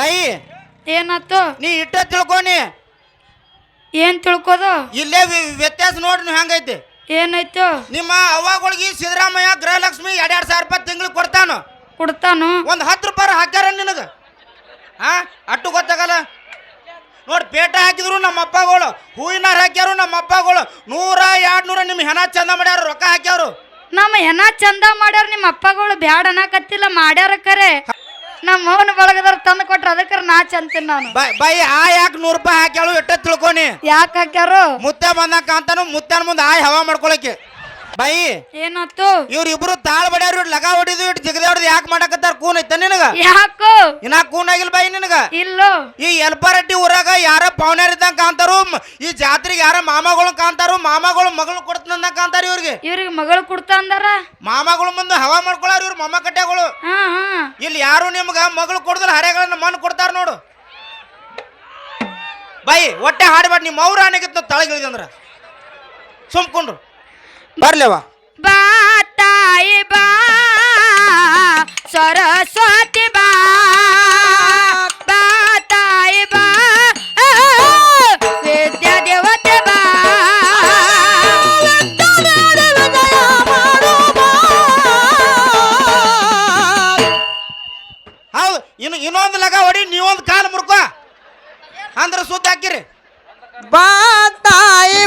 ಬಾಯಿ. ಏನಾತು ನೀ ಇಟ್ಟ ತಿಳ್ಕೊನಿ ಏನ್ ತಿಳ್ಕೋದು? ಇಲ್ಲೇ ವ್ಯತ್ಯಾಸ ನೋಡ್ರಿ ನೀವು ಹೆಂಗೈತಿ. ಏನಾಯ್ತು? ನಿಮ್ಮ ಅವ್ವಗಳಿಗೆ ಸಿದ್ದರಾಮಯ್ಯ ಗೃಹಲಕ್ಷ್ಮಿ ಎರಡ್ ಎರಡ್ ಸಾವಿರ ರೂಪಾಯಿ ತಿಂಗ್ಳಿಗೆ ಕೊಡ್ತಾನು. ಕೊಡ್ತಾನು? ಒಂದು ಹತ್ತು ರೂಪಾಯಿ ಹಾಕ್ಯಾರ ನಿನಗೆ. ಹಾ ಅಟ್ಟು ಗೊತ್ತಾಗಲ್ಲ? ನೋಡಿ ಪೇಟ ಹಾಕಿದ್ರು ನಮ್ಮ ಅಪ್ಪಗಳು ಹೂವಿನಾರ ಹಾಕ್ಯಾರು ನಮ್ಮ ಅಪ್ಪಗಳು ನೂರ ಎರಡು ನೂರ ನಿಮ್ಮ ಹೆಣ ಚಂದ ಮಾಡ್ಯಾರ ರೊಕ್ಕ ಹಾಕ್ಯಾರು. ನಮ್ಮ ಹೆಣ ಚಂದ ಮಾಡ್ಯಾರ ನಿಮ್ಮ ಅಪ್ಪಗಳು ಬ್ಯಾಡ ಅನ್ನಕತ್ತಿಲ್ಲ ಮಾಡ್ಯಾರ ಕರೆ. ನಮ್ಮ ಅವನ ಬಳಗದಾರ ತಂದು ಕೊಟ್ರ ಅದಕ್ಕ ನಾ ಚಂತೀನಿ ನಾನು. ಬೈ ಆ ಯಾಕೆ ನೂರು ರೂಪಾಯಿ ಹಾಕ್ಯಾಳು? ಇಟ್ಟ ತಿಳ್ಕೊನಿ. ಯಾಕೆ ಹಾಕ್ಯಾರು? ಮುತ್ತೆ ಬಂದಾಕ ಅಂತಾನು ಮುತ್ತನ ಮುಂದೆ ಆಯ್ ಹವಾ ಮಾಡ್ಕೊಳಕ್ಕೆ. ಬಾಯಿ. ಏನಾತು ಇವ್ರು ಇಬ್ರು ತಾಳ್ ಬಡ್ಯಾರು ಇಟ್ ಲಗ ಹೊಡಿದು ಇಟ್ ಜಿಗದ ಹೊಡೆದು ಯಾಕೆ ಮಾಡಕತ್ತಾರ ಕೂನ್ ಐತ ನಿನಗ? ಯಾಕೋ? ಇನ್ನ ಕೂನ್ ಆಗಿಲ್ಲ ಬಾಯಿ ನಿನಗ? ಇಲ್ಲ? ಈ ಎಲ್ಪಾರಟ್ಟಿ ಊರಾಗ ಯಾರ ಪವನ್ಯಾರ ಇದ್ದಂಗ ಕಾಂತಾರು ಈ ಜಾತ್ರೆಗೆ ಯಾರ ಮಾಮಗಳು ಕಾಂತಾರು ಮಾಮಗಳು ಮಗಳು ಕೊಡ್ತಂದ ಕಾಂತಾರ ಇವ್ರಿಗೆ. ಇವ್ರಿಗೆ ಮಗಳು ಕೊಡ್ತಾ ಅಂದಾರ? ಮಾಮಗಳು ಮುಂದೆ ಹವಾ ಮಾಡ್ಕೊಳಾರ ಇವ್ರ ಮಾಮ ಕಟ್ಟೆಗಳು ಇಲ್ಲಿ ಯಾರು ನಿಮ್ಗ ಮಗಳು ಕೊಡ್ದ್ರ ಹರೆಗಳನ್ನ ಮಣ್ಣು ಕೊಡ್ತಾರ ನೋಡು. ಬಾಯಿ ಹೊಟ್ಟೆ ಹಾಡ್ಬೇಡ ನಿಮ್ಮ ಅವ್ರ ಆನೆಗಿತ್ತು ತಳಗಿಳಿದಂದ್ರ. ಸುಮ್ಕೊಂಡ್ರು. ಬರ್ಲೇವ? ಬಾ ತಾಯಿ ಬಾ ಸರಸ್ವತಿ ಬಾ. ಬಾ ತಾಯಿ ಬಾ ವಿದ್ಯಾ ದೇವತೆ ಬಾ. ಹೌದು ಇನ್ನು ಇನ್ನೊಂದು ಲಗ ಹೊಡಿ ನೀವೊಂದು ಕಾಲು ಮುರ್ಕೋ. ಅಂದ್ರೆ ಸುದ್ದ ಹಾಕಿರಿ. ಬಾ ತಾಯಿ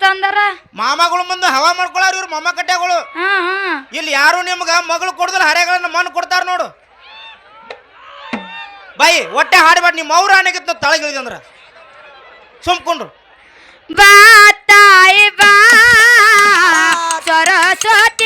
ಕೊಡ್ತಾ ಅಂದಾರ? ಮಾಮಗಳು ಮುಂದೆ ಹವಾ ಮಾಡ್ಕೊಳಾರ ಇವ್ರ ಮಾಮ ಕಟ್ಟೆಗಳು ಹಾ ಹಾ. ಇಲ್ಲಿ ಯಾರು ನಿಮ್ಗ ಮಗಳು ಕೊಡದ್ರ ಹರೆಗಳನ್ನ ಮನ್ ಕೊಡ್ತಾರ ನೋಡು. ಬೈ ಹೊಟ್ಟೆ ಹಾಡ್ಬೇಡ ನಿಮ್ಮ ಅವ್ರ ಅನಗಿತ್ತು ತಳಗಿಳಿದಂದ್ರ. ಸುಮ್ಕೊಂಡ್ರು ಬಾ ತಾಯಿ ಬಾ. ಸರಸ್ವತಿ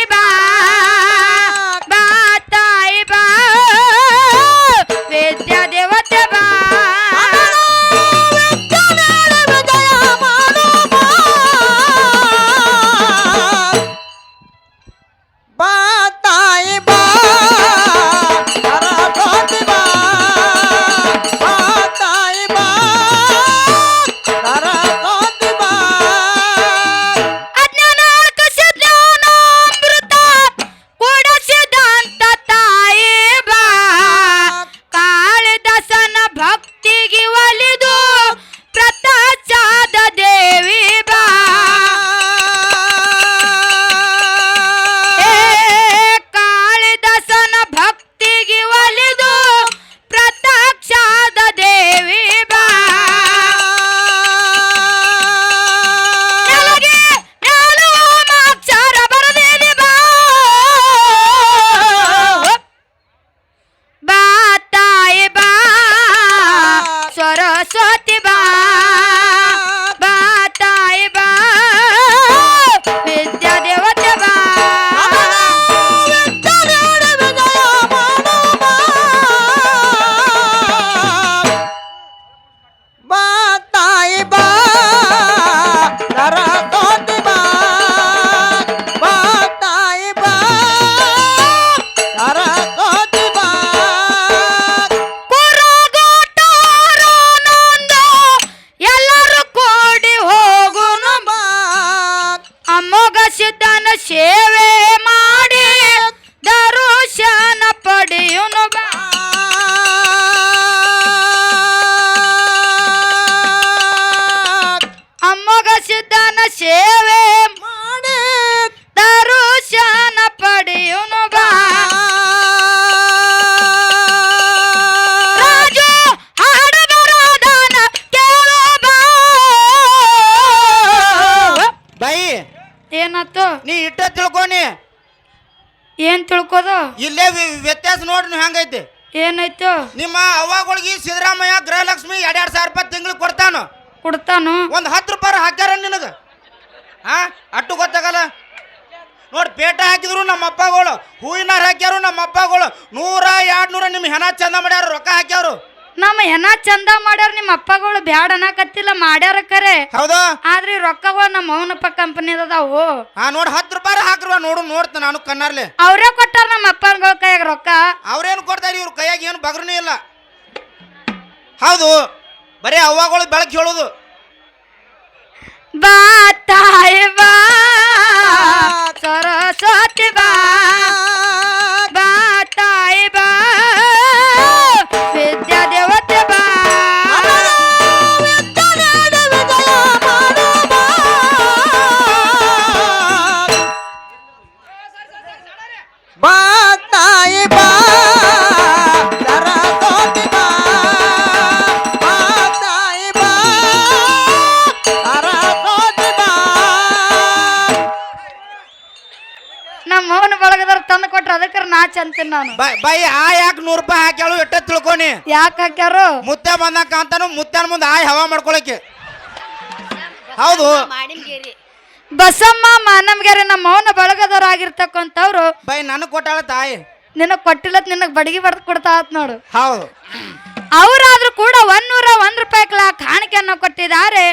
ನೀ ಇಟ್ಟ ತಿಳ್ಕೊನಿ. ಏನ್ ತಿಳ್ಕೋದು? ಇಲ್ಲೇ ವ್ಯತ್ಯಾಸ ನೋಡ್ರಿ ನೀವು ಹೆಂಗೈತಿ. ಏನಾಯ್ತು? ನಿಮ್ಮ ಅವ್ವಗಳಿಗೆ ಸಿದ್ದರಾಮಯ್ಯ ಗೃಹಲಕ್ಷ್ಮಿ ಎರಡೆರಡು ಸಾವಿರ ರೂಪಾಯಿ ತಿಂಗ್ಳಿಗೆ ಕೊಡ್ತಾನು. ಕೊಡ್ತಾನು? ಒಂದು ಹತ್ತು ರೂಪಾಯಿ ಹಾಕ್ಯಾರ ನಿನಗೆ? ಹಾ ಅಟ್ಟು ಗೊತ್ತಾಗಲ್ಲ? ನೋಡಿ ಪೇಟ ಹಾಕಿದ್ರು ನಮ್ಮ ಅಪ್ಪಗಳು ಹೂವಿನ ಹಾಕ್ಯಾರು ನಮ್ಮ ಅಪ್ಪಗಳು ನೂರ ಎರಡು ನೂರ ನಿಮ್ಗೆ ಹೆಣ ಚಂದ ಮಾಡ್ಯಾರ ರೊಕ್ಕ ಹಾಕ್ಯಾರು. ನಮ್ಮ ಏನ ಚಂದ ಮಾಡ್ಯಾರ ನಿಮ್ಮ ಅಪ್ಪಗಳು ಬ್ಯಾಡ ಅನ್ನಕತ್ತಿಲ್ಲ ಮಾಡ್ಯಾರ ಕರೆ. ಹೌದಾ? ಆದ್ರೆ ಈ ರೊಕ್ಕಗಳು ನಮ್ಮ ಮೌನಪ್ಪ ಕಂಪನಿ ಅದಾವು. ಹಾ ನೋಡಿ ಹತ್ತು ರೂಪಾಯಿ ಹಾಕ್ರವ ನೋಡು ನೋಡ್ತ ನಾನು ಕಣ್ಣಾರ್ಲೆ. ಅವರೇ ಕೊಟ್ಟಾರ ನಮ್ಮ ಅಪ್ಪಗಳ ಕೈಯಾಗ ರೊಕ್ಕ. ಅವ್ರೇನು ಕೊಡ್ತಾರೆ ಇವ್ರ ಕೈಯಾಗ ಏನು ಬಗ್ರನೇ ಇಲ್ಲ. ಹೌದು ಬರೀ ಅವ್ವಗಳು ಬೆಳಕು ಹೇಳೋದು. ಬಾ ತಾಯಿ ಬಾ ಸರಸ್ವತಿ ಅಂತೀನಿ ನಾನು. ಬೈ ಆ ಯಾಕೆ ನೂರು ರೂಪಾಯಿ ಹಾಕ್ಯಾಳು ಎಟ್ಟ ತಿಳ್ಕೊನಿ. ಯಾಕೆ ಹಾಕ್ಯಾರು? ಮುತ್ತೆ ಬಂದಾಕ ಅಂತಾನು ಮುತ್ತನ ಮುಂದೆ ಆಯ್ ಹವಾ ಮಾಡ್ಕೊಳಕ್ಕೆ. ಹೌದು. ಬಸಮ್ಮ ಮಾನಮ್ಗೆರೆ ನಮ್ಮ ಮೌನ ಬಳಗದವ್ರು ಆಗಿರ್ತಕ್ಕಂಥವ್ರು. ಬೈ ನನಗೆ ಕೊಟ್ಟಾಳ ತಾಯಿ. ನಿನಗೆ ಕೊಟ್ಟಿಲ್ಲ ನಿನಗೆ ಬಡಗಿ ಬಡ್ದು ಕೊಡ್ತಾ ಆತ್ ನೋಡು. ಹೌದು. ಅವರಾದ್ರೂ ಕೂಡ ಒಂದೂರ ಒಂದ್ ರೂಪಾಯಿ ಕಾಣಿಕೆಯನ್ನು ಕೊಟ್ಟಿದ್ದಾರೆ.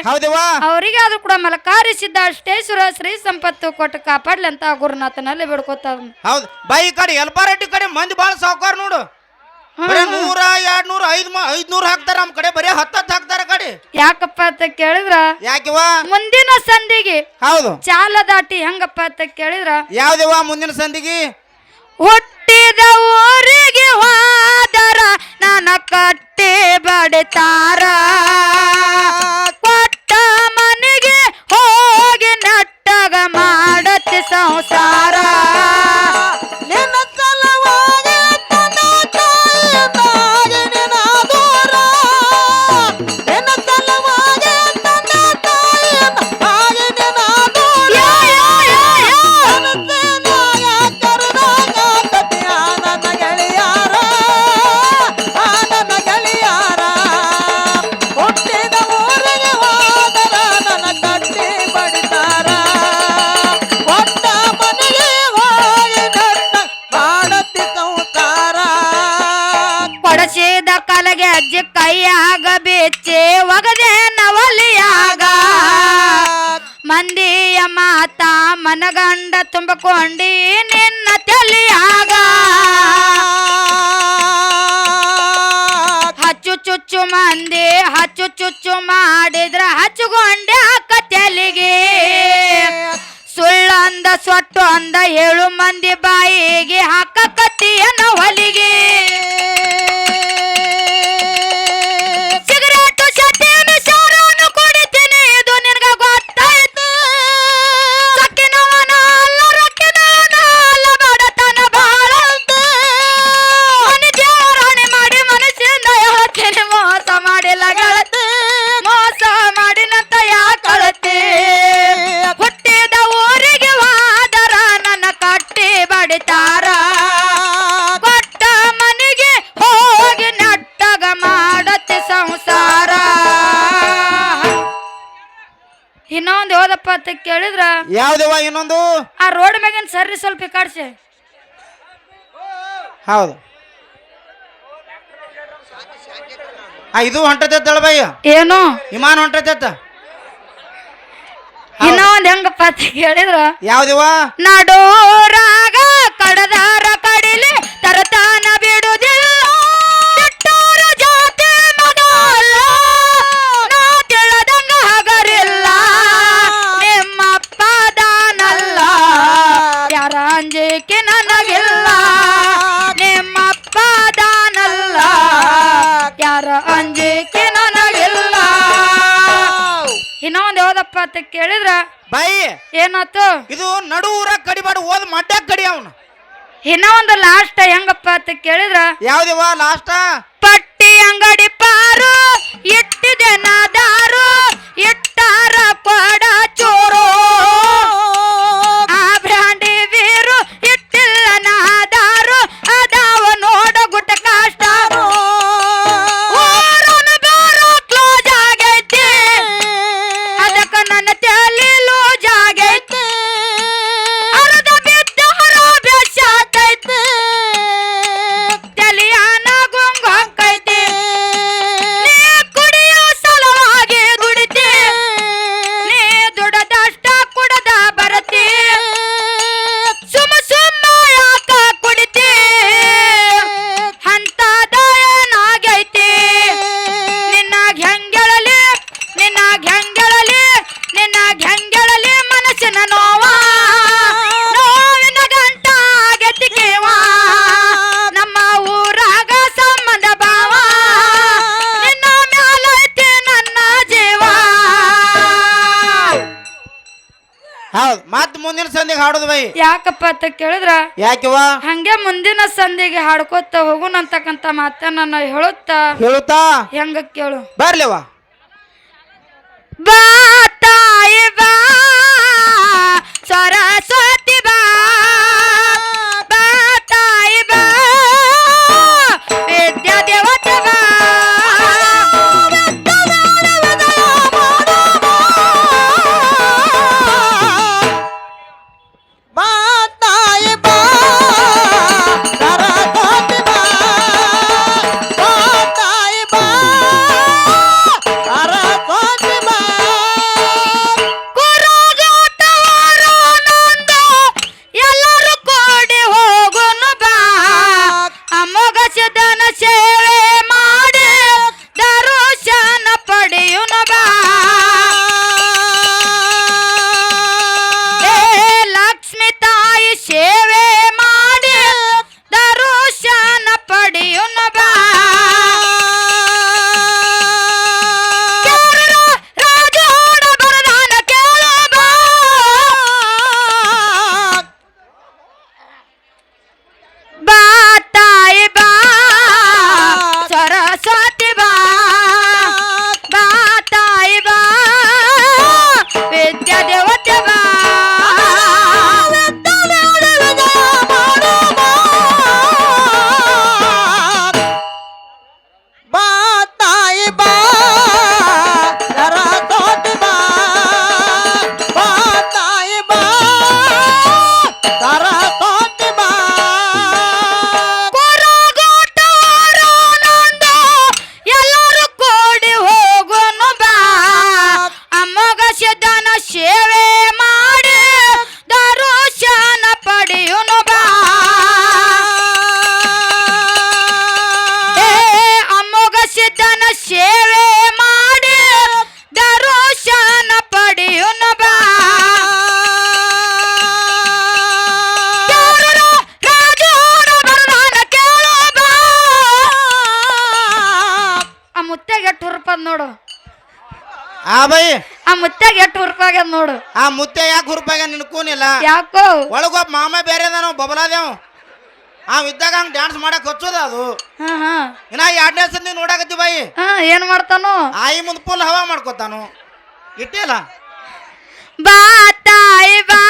ಅವರಿಗೆ ಆದ್ರೂ ಕೂಡ ಮಲಕಾರಿಸಿದ್ದ ಅಷ್ಟೇಶ್ವರ ಶ್ರೀ ಸಂಪತ್ತು ಕೊಟ್ಟು ಕಾಪಾಡ್ಲಿ ಅಂತ ಗುರುನಾಥನಲ್ಲಿ ಬಿಡ್ಕೋತ ಹೌದು ಬೈ ಕಡೆ ಎಲ್ಪಾರೆಡ್ಡಿ ಕಡೆ ಮಂದಿ ಬಾಳ ಸಾವುಕಾರ ನೋಡು. ಬರೀ ನೂರ ಎರಡ್ ನೂರ ಐದ್ ಐದ್ನೂರು ಹಾಕ್ತಾರ ನಮ್ಮ ಕಡೆ ಬರೀ ಹತ್ತತ್ತು ಹಾಕ್ತಾರ ಕಡೆ. ಯಾಕಪ್ಪ ಅಂತ ಕೇಳಿದ್ರ? ಯಾಕಿವ ಮುಂದಿನ ಸಂದಿಗೆ ಹೌದು. ಚಾಲ ದಾಟಿ ಹೆಂಗಪ್ಪ ಅಂತ ಕೇಳಿದ್ರ? ಯಾವ್ದಿವ ಮುಂದಿನ ಸಂದಿಗೆ ಹುಟ್ಟಿದ ಊರಿಗೆ ಹೋದರ ನನ್ನ ಕಟ್ಟಿ ಬಡಿತಾರ. ಕೊಟ್ಟ ಮನೆಗೆ ಹೋಗಿ ನಟ್ಟಗ ಮಾಡತಿ ಸಂಸಾರ. ಅಜ್ಜಿ ಕೈಯಾಗ ಬೆಚ್ಚೆ ಒಗದೆ ನವಲಿಯಾಗ. ಮಂದಿಯ ಮಾತಾ ಮನಗಂಡ ತುಂಬಿಕೊಂಡಿ ಹೋದಪ್ಪ ಅಂತ ಕೇಳಿದ್ರ? ಯಾವ್ದವ ಇನ್ನೊಂದು? ಆ ರೋಡ್ ಮ್ಯಾಗಿನ ಸರ್ರಿ ಸ್ವಲ್ಪ ಕಾಡ್ಸಿ. ಹೌದು. ಆ ಇದು ಹೊಂಟತೈತಳ ಬೈ ಏನು? ವಿಮಾನ ಹೊಂಟತೈತ. ಇನ್ನ ಒಂದ್ ಹೆಂಗಪ್ಪ ಅಂತ ಕೇಳಿದ್ರ? ಯಾವ್ದವ ನಡೋರಾಗ ಕಡದಾರ ಕಡಿಲಿ ತರತಾನ ಇನ್ನ ಒಂದು ಲಾಸ್ಟ್ ಹೆಂಗಪ್ಪ ಅಂತ ಕೇಳಿದ್ರ? ಯಾವ್ದಿವ ಲಾಸ್ಟ್ ಪಟ್ಟಿ ಅಂಗಡಿ ಪಾರು ಇಟ್ಟಿದೆ ನಾದಾರು ಹಾಡೋದು ಬೈ ಯಾಕಪ್ಪ ಅಂತ ಕೇಳಿದ್ರ? ಯಾಕೆವ ಹಂಗೆ ಮುಂದಿನ ಸಂಧಿಗೆ ಹಾಡ್ಕೋತ ಹೋಗುನಂತಕ್ಕಂತ ಮಾತನ್ನ ನಾ ಹೇಳುತ್ತಾ. ಹೇಳುತ್ತಾ? ಹೆಂಗ ಕೇಳು. ಬರ್ಲಿವ ಬಾ ತಾಯಿ ಬಾ ಸರಸ್ವತಿ ಬಾ. ನೋಡು. ಆ ಬೈ. ಆ ಮುತ್ತಾಗ ಎಷ್ಟು ಹುರ್ಕೋಗ್ಯದ ನೋಡು. ಆ ಮುತ್ತೆ ಯಾಕೆ ಹುರುಪಾಗ ನಿನ್ ಕೂನಿಲ್ಲ? ಯಾಕೋ? ಒಳಗೊಬ್ಬ ಮಾಮ ಬೇರೆ ಅದ ಬಬಲಾದೆ ಬಬಲಾದೇವ್ ಆ ಇದ್ದಾಗ ಹಂಗ್ ಡ್ಯಾನ್ಸ್ ಮಾಡಕ್ ಹಚ್ಚೋದ ಅದು. ಹಾ ಹಾ. ಇನ್ನ ಎರಡನೇ ಸಂದಿ ನೋಡಾಕತ್ತಿ ಬಾಯಿ ಹಾ ಏನ್ ಮಾಡ್ತಾನೋ? ಆಯಿ ಮುಂದ್ ಫುಲ್ ಹವಾ ಮಾಡ್ಕೊತಾನು. ಇಟ್ಟಿಲ್ಲ ಬಾ ತಾಯಿ ಬಾ.